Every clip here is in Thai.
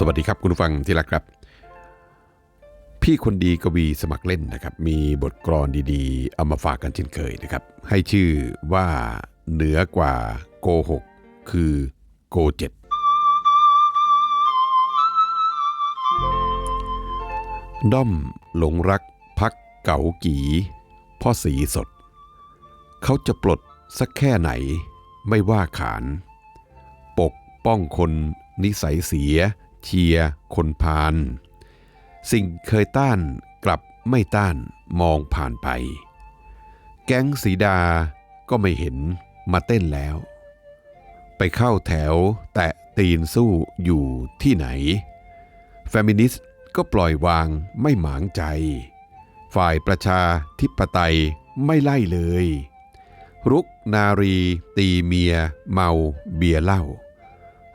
สวัสดีครับคุณผู้ฟังที่รักครับ พี่คนดีกวีสมัครเล่นนะครับ มีบทกลอนดีๆ เอามาฝากกันเช่นเคยนะครับ ให้ชื่อว่าเหนือกว่าโกหกคือโกเจ็ดด้อมหลงรักพักเก๋ากีพ่อสีสด เขาจะปลดสักแค่ไหนไม่ว่าขาน ปกป้องคนนิสัยเสีย เชียร์คนพาลสิ่งเคยต้านกลับไม่ต้านมองผ่านไป แก๊งสีดาก็ไม่เห็นมาเต้นแล้ว ไปเข้าแถวแตะตีนสู้อยู่ที่ไหน แฟมินิสต์ก็ปล่อยวางไม่หมางใจ ฝ่ายประชาธิปไตยไม่ไล่เลย รุกนารีตีเมียเมาเบียเหล้า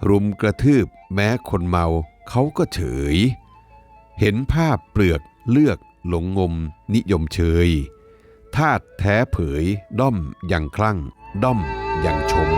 รุมกระทืบแม้คนเมาเขาก็เฉย เห็นภาพเปลือกเลือกหลงงมนิยมเชยทาดแท้เผยด้อมอย่างคลั่ง ด้อมอย่างชม